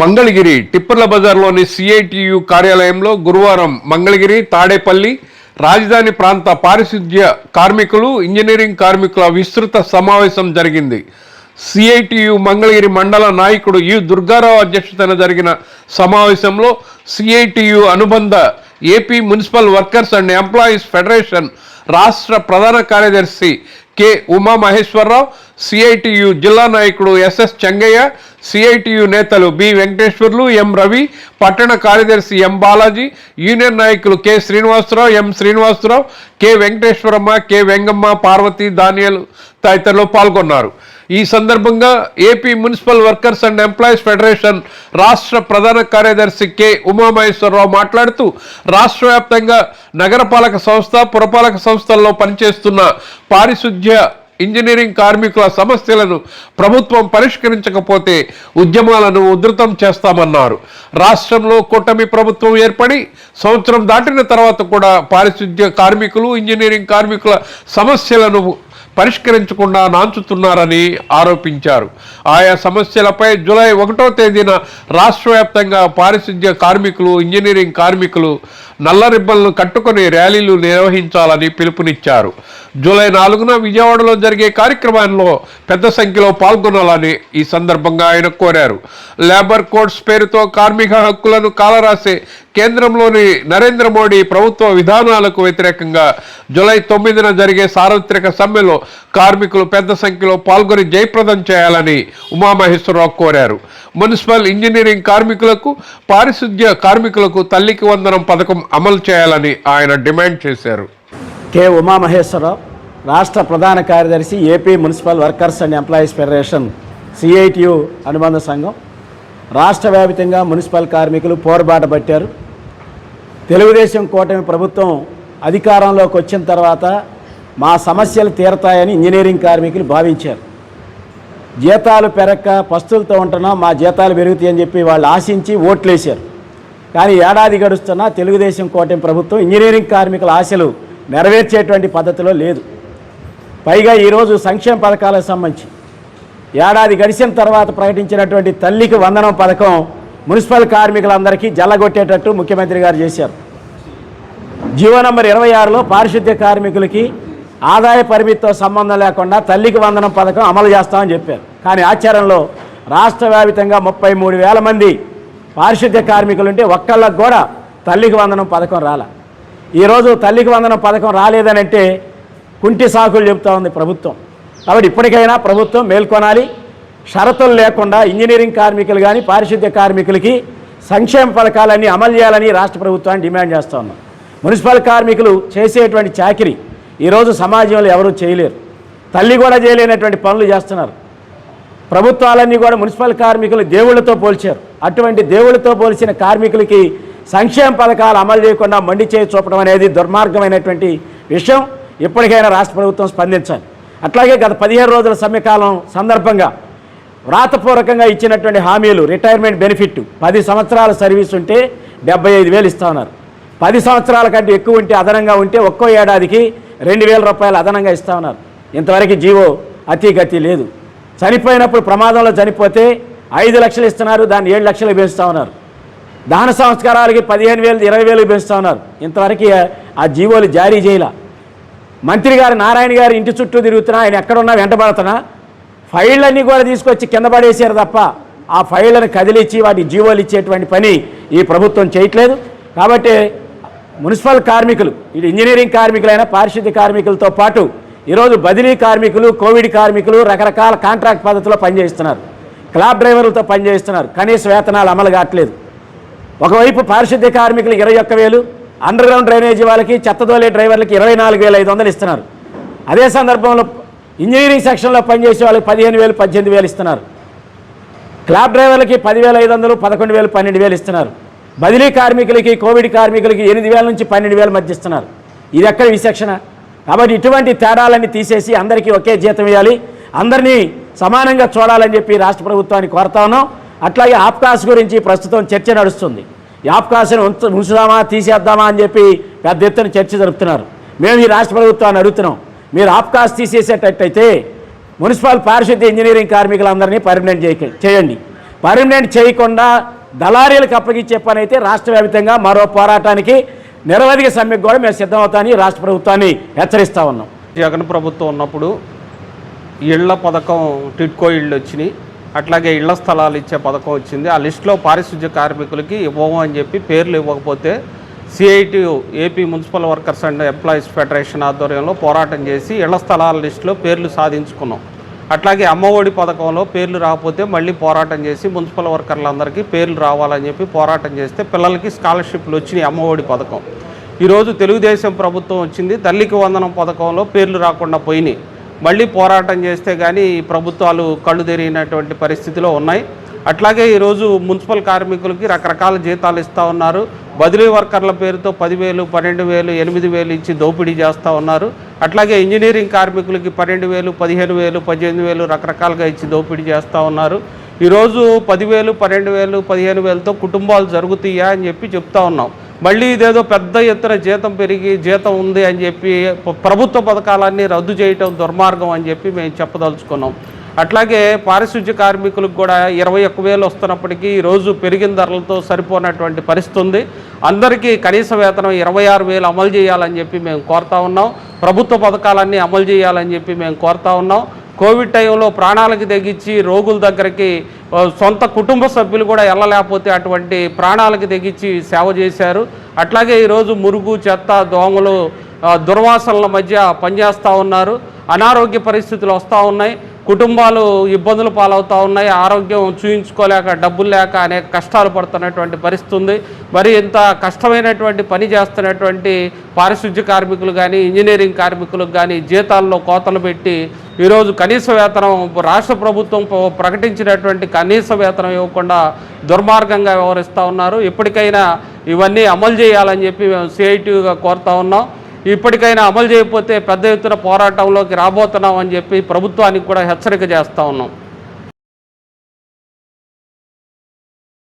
Mangalagiri టిప్పర్ల బజార్లోని CITU కార్యాలయంలో గురువారం మంగళగిరి తాడేపల్లి రాజధాని ప్రాంత పారిశుధ్య కార్మికులు ఇంజనీరింగ్ కార్మికుల విస్తృత సమావేశం జరిగింది. సిఐటియు మంగళగిరి మండల నాయకుడు యు దుర్గారావు అధ్యక్షతన జరిగిన సమావేశంలో సిఐటియు అనుబంధ AP municipal workers and employees federation రాష్ట్ర ప్రధాన కార్యదర్శి కె ఉమా మహేశ్వరరావు సిఐటియు జిల్లా నాయకుడు ఎస్ఎస్ చెంగయ్య సిఐటియు నేతలు బి వెంకటేశ్వర్లు ఎం రవి పట్టణ కార్యదర్శి ఎం బాలాజీ యూనియన్ నాయకులు K Srinivasarao M Srinivasarao K Venkateswaramma K Vengamma Parvathi Daniel తదితరులు పాల్గొన్నారు. ఈ సందర్భంగా AP municipal workers and employees federation రాష్ట్ర ప్రధాన కార్యదర్శి కె. ఉమామహేశ్వరరావు మాట్లాడుతూ రాష్ట్ర వ్యాప్తంగా నగరపాలక సంస్థ పురపాలక సంస్థల్లో పనిచేస్తున్న పారిశుధ్య ఇంజనీరింగ్ కార్మికుల సమస్యలను ప్రభుత్వం పరిష్కరించకపోతే ఉద్యమాలను ఉధృతం చేస్తామన్నారు. రాష్ట్రంలో కూటమి ప్రభుత్వం ఏర్పడి సంవత్సరం దాటిన తర్వాత కూడా పారిశుధ్య కార్మికులు ఇంజనీరింగ్ కార్మికుల సమస్యలను పరిష్కరించకుండా నాంచుతున్నారని ఆరోపించారు. ఆయా సమస్యలపై జూలై ఒకటో తేదీన రాష్ట్ర వ్యాప్తంగా పారిశుద్ధ్య కార్మికులు ఇంజనీరింగ్ కార్మికులు నల్ల రిబ్బన్లు కట్టుకొని ర్యాలీలు నిర్వహించాలని పిలుపునిచ్చారు. జూలై నాలుగున విజయవాడలో జరిగే కార్యక్రమంలో పెద్ద సంఖ్యలో పాల్గొనాలని ఈ సందర్భంగా ఆయన కోరారు. లేబర్ కోడ్స్ పేరుతో కార్మిక హక్కులను కాలరాసే కేంద్రంలోని నరేంద్ర మోడీ ప్రభుత్వ విధానాలకు వ్యతిరేకంగా జూలై తొమ్మిదిన జరిగే సార్వత్రిక సమ్మెలో కార్మికులు పెద్ద సంఖ్యలో పాల్గొని జయప్రదం చేయాలని ఉమామహేశ్వరరావు కోరారు. మున్సిపల్ ఇంజనీరింగ్ కార్మికులకు పారిశుద్ధ్య కార్మికులకు తల్లికి వందనం పథకం అమలు చేయాలని ఆయన డిమాండ్ చేశారు. కె. ఉమామహేశ్వరరావు రాష్ట్ర ప్రధాన కార్యదర్శి AP municipal workers and employees federation CITU అనుబంధ సంఘం రాష్ట్ర వ్యాప్తంగా మున్సిపల్ కార్మికులు పోరుబాట పట్టారు. తెలుగుదేశం కూటమి ప్రభుత్వం అధికారంలోకి వచ్చిన తర్వాత మా సమస్యలు తీరతాయని ఇంజనీరింగ్ కార్మికులు భావించారు. జీతాలు పెరక్క పస్తులతో ఉంటున్నాం మా జీతాలు పెరుగుతాయని చెప్పి వాళ్ళు ఆశించి ఓట్లేశారు. కానీ ఏడాది గడుస్తున్నా తెలుగుదేశం కూటమి ప్రభుత్వం ఇంజనీరింగ్ కార్మికుల ఆశలు నెరవేర్చేటువంటి పద్ధతిలో లేదు. పైగా ఈరోజు సంక్షేమ పథకాలకు సంబంధించి ఏడాది గడిచిన తర్వాత ప్రకటించినటువంటి తల్లికి వందనం పథకం మున్సిపల్ కార్మికులందరికీ జల్లగొట్టేటట్టు ముఖ్యమంత్రి గారు చేశారు. జీవో నంబర్ ఇరవై ఆరులో పారిశుద్ధ్య కార్మికులకి ఆదాయ పరిమితితో సంబంధం లేకుండా తల్లికి వందనం పథకం అమలు చేస్తామని చెప్పారు. కానీ ఆచారంలో రాష్ట్ర వ్యాపితంగా ముప్పై మూడు వేల మంది పారిశుద్ధ్య కార్మికులు ఉంటే ఒక్కళ్ళకు కూడా తల్లికి వందనం పథకం రాల. ఈరోజు తల్లికి వందనం పథకం రాలేదని అంటే కుంటి సాకులు చెబుతా ఉంది ప్రభుత్వం. కాబట్టి ఇప్పటికైనా ప్రభుత్వం మేల్కొనాలి. షరతులు లేకుండా ఇంజనీరింగ్ కార్మికులు కానీ పారిశుద్ధ్య కార్మికులకి సంక్షేమ పథకాలన్నీ అమలు చేయాలని రాష్ట్ర ప్రభుత్వాన్ని డిమాండ్ చేస్తూ ఉన్నాం. మున్సిపల్ కార్మికులు చేసేటువంటి చాకిరి ఈరోజు సమాజంలో ఎవరూ చేయలేరు. తల్లి కూడా చేయలేనటువంటి పనులు చేస్తున్నారు. ప్రభుత్వాలన్నీ కూడా మున్సిపల్ కార్మికులు దేవుళ్ళతో పోల్చారు. అటువంటి దేవుళ్ళతో పోల్చిన కార్మికులకి సంక్షేమ పథకాలు అమలు చేయకుండా మండి చేయి చూపడం అనేది దుర్మార్గమైనటువంటి విషయం. ఇప్పటికైనా రాష్ట్ర ప్రభుత్వం స్పందించాలి. అట్లాగే గత పదిహేను రోజుల సమ్మెకాలం సందర్భంగా వ్రాతపూర్వకంగా ఇచ్చినటువంటి హామీలు రిటైర్మెంట్ బెనిఫిట్ పది సంవత్సరాల సర్వీస్ ఉంటే డెబ్బై ఐదు వేలు ఇస్తా ఉన్నారు. పది సంవత్సరాల కంటే ఎక్కువ ఉంటే అదనంగా ఉంటే ఒక్కో ఏడాదికి రెండు వేల రూపాయలు అదనంగా ఇస్తా ఉన్నారు. ఇంతవరకు జీవో అతి గతి లేదు. చనిపోయినప్పుడు ప్రమాదంలో చనిపోతే ఐదు లక్షలు ఇస్తున్నారు దాన్ని ఏడు లక్షలు పెంచుతా ఉన్నారు. దహన సంస్కారాలకి పదిహేను వేలు ఇరవై వేలు పెంచుతా ఉన్నారు. ఇంతవరకు ఆ జీవోలు జారీ చేయాల. మంత్రి గారు నారాయణ గారు ఇంటి చుట్టూ తిరుగుతున్నా ఆయన ఎక్కడున్నా వెంటబడుతున్నా ఫైళ్ళన్నీ కూడా తీసుకొచ్చి కింద పడేశారు తప్ప ఆ ఫైళ్ళను కదిలిచ్చి వాటి జీవోలు ఇచ్చేటువంటి పని ఈ ప్రభుత్వం చేయట్లేదు. కాబట్టి మున్సిపల్ కార్మికులు ఇది ఇంజనీరింగ్ కార్మికులైన పారిశుద్ధ్య కార్మికులతో పాటు ఈరోజు బదిలీ కార్మికులు కోవిడ్ కార్మికులు రకరకాల కాంట్రాక్ట్ పద్ధతిలో పనిచేస్తున్నారు. క్లాబ్ డ్రైవర్లతో పనిచేస్తున్నారు. కనీస వేతనాలు అమలు కావట్లేదు. ఒకవైపు పారిశుద్ధ్య కార్మికులు ఇరవై ఒక్క వేలు అండర్ గ్రౌండ్ డ్రైనేజీ వాళ్ళకి చెత్తదోలే డ్రైవర్లకి ఇరవై నాలుగు వేల ఐదు వందలు ఇస్తున్నారు. అదే సందర్భంలో ఇంజనీరింగ్ సెక్షన్లో పనిచేసే వాళ్ళకి పదిహేను వేలు పద్దెనిమిది వేలు ఇస్తున్నారు. క్లాబ్ డ్రైవర్లకి పదివేల ఐదు వందలు పదకొండు వేలు పన్నెండు వేలు ఇస్తున్నారు. బదిలీ కార్మికులకి కోవిడ్ కార్మికులకి ఎనిమిది వేల నుంచి పన్నెండు వేల మధ్య ఇస్తున్నారు. ఇది ఎక్కడ విశేషణ? కాబట్టి ఇటువంటి తేడాలన్నీ తీసేసి అందరికీ ఒకే జీతం ఇవ్వాలి. అందరినీ సమానంగా చూడాలని చెప్పి రాష్ట్ర ప్రభుత్వాన్ని కోరుతా ఉన్నాం. అట్లాగే ఆప్కాస్ గురించి ప్రస్తుతం చర్చ నడుస్తుంది. ఆప్కాస్ని ఉంచుదామా తీసేద్దామా అని చెప్పి పెద్ద ఎత్తున చర్చ జరుపుతున్నారు. మేము ఈ రాష్ట్ర ప్రభుత్వాన్ని అడుగుతున్నాం. మీరు ఆప్కాస్ తీసేసేటట్టయితే మున్సిపల్ పారిశుద్ధ్య ఇంజనీరింగ్ కార్మికులందరినీ పర్మనెంట్ చేయ చేయండి. పర్మనెంట్ చేయకుండా దళారీలకు అప్పగించే పని అయితే రాష్ట్ర వ్యాప్తంగా మరో పోరాటానికి నిరవధిక సమ్మెకు కూడా మేము సిద్ధమవుతామని రాష్ట్ర ప్రభుత్వాన్ని హెచ్చరిస్తా ఉన్నాం. జగన్ ప్రభుత్వం ఉన్నప్పుడు ఇళ్ళ పథకం టిట్కో ఇళ్ళు వచ్చినాయి. అట్లాగే ఇళ్ళ స్థలాలు ఇచ్చే పథకం వచ్చింది. ఆ లిస్టులో పారిశుద్ధ్య కార్మికులకి ఇవ్వము అని చెప్పి పేర్లు ఇవ్వకపోతే CITU AP municipal workers and employees federation ఆధ్వర్యంలో పోరాటం చేసి ఇళ్ళ స్థలాల లిస్టులో పేర్లు సాధించుకున్నాం. అట్లాగే అమ్మఒడి పథకంలో పేర్లు రాకపోతే మళ్ళీ పోరాటం చేసి మున్సిపల్ వర్కర్లందరికీ పేర్లు రావాలని చెప్పి పోరాటం చేస్తే పిల్లలకి స్కాలర్షిప్లు వచ్చినాయి అమ్మఒడి పథకం. ఈరోజు తెలుగుదేశం ప్రభుత్వం వచ్చింది తల్లికి వందనం పథకంలో పేర్లు రాకుండా పోయినాయి. మళ్ళీ పోరాటం చేస్తే కానీ ప్రభుత్వాలు కళ్ళు తెరిగినటువంటి పరిస్థితిలో ఉన్నాయి. అట్లాగే ఈరోజు మున్సిపల్ కార్మికులకి రకరకాల జీతాలు ఇస్తూ ఉన్నారు. బదిలీ వర్కర్ల పేరుతో పదివేలు పన్నెండు వేలు ఎనిమిది వేలు ఇచ్చి దోపిడీ చేస్తూ ఉన్నారు. అట్లాగే ఇంజనీరింగ్ కార్మికులకి పన్నెండు వేలు పదిహేను వేలు పద్దెనిమిది వేలు రకరకాలుగా ఇచ్చి దోపిడీ చేస్తూ ఉన్నారు. ఈరోజు పదివేలు పన్నెండు వేలు పదిహేను వేలతో కుటుంబాలు జరుగుతాయా అని చెప్పి చెప్తా ఉన్నాం. మళ్ళీ ఇదేదో పెద్ద ఎత్తున జీతం పెరిగి జీతం ఉంది అని చెప్పి ప్రభుత్వ పథకాలన్నీ రద్దు చేయటం దుర్మార్గం అని చెప్పి మేము చెప్పదలుచుకున్నాం. అట్లాగే పారిశుద్ధ్య కార్మికులకు కూడా ఇరవై ఒక్క వేలు వస్తున్నప్పటికీ ఈరోజు పెరిగిన ధరలతో సరిపోనటువంటి పరిస్థితి ఉంది. అందరికీ కనీస వేతనం ఇరవై ఆరు వేలు అమలు చేయాలని చెప్పి మేము కోరుతా ఉన్నాం. ప్రభుత్వ పథకాలన్నీ అమలు చేయాలని చెప్పి మేము కోరుతా ఉన్నాం. కోవిడ్ టైంలో ప్రాణాలకు తెగించి రోగుల దగ్గరికి సొంత కుటుంబ సభ్యులు కూడా వెళ్ళలేకపోతే అటువంటి ప్రాణాలకు తెగించి సేవ చేశారు. అట్లాగే ఈరోజు మురుగు చెత్త దోమలు దుర్వాసనల మధ్య పనిచేస్తూ ఉన్నారు. అనారోగ్య పరిస్థితులు వస్తూ ఉన్నాయి. కుటుంబాలు ఇబ్బందులు పాలవుతూ ఉన్నాయి. ఆరోగ్యం చూయించుకోలేక డబ్బులు లేక అనేక కష్టాలు పడుతున్నటువంటి పరిస్థితి ఉంది. మరి ఇంత కష్టమైనటువంటి పని చేస్తున్నటువంటి పారిశుద్ధ్య కార్మికులు కానీ ఇంజనీరింగ్ కార్మికులకు కానీ జీతాల్లో కోతలు పెట్టి ఈరోజు కనీస వేతనం రాష్ట్ర ప్రభుత్వం ప్రకటించినటువంటి కనీస వేతనం ఇవ్వకుండా దుర్మార్గంగా వ్యవహరిస్తూ ఉన్నారు. ఇప్పటికైనా ఇవన్నీ అమలు చేయాలని చెప్పి మేము సిఐటిగా కోరుతా ఉన్నాం. ఇప్పటికైనా అమలు చేయకపోతే పెద్ద ఎత్తున పోరాటంలోకి రాబోతున్నాం అని చెప్పి ప్రభుత్వానికి కూడా హెచ్చరిక చేస్తూ ఉన్నాం.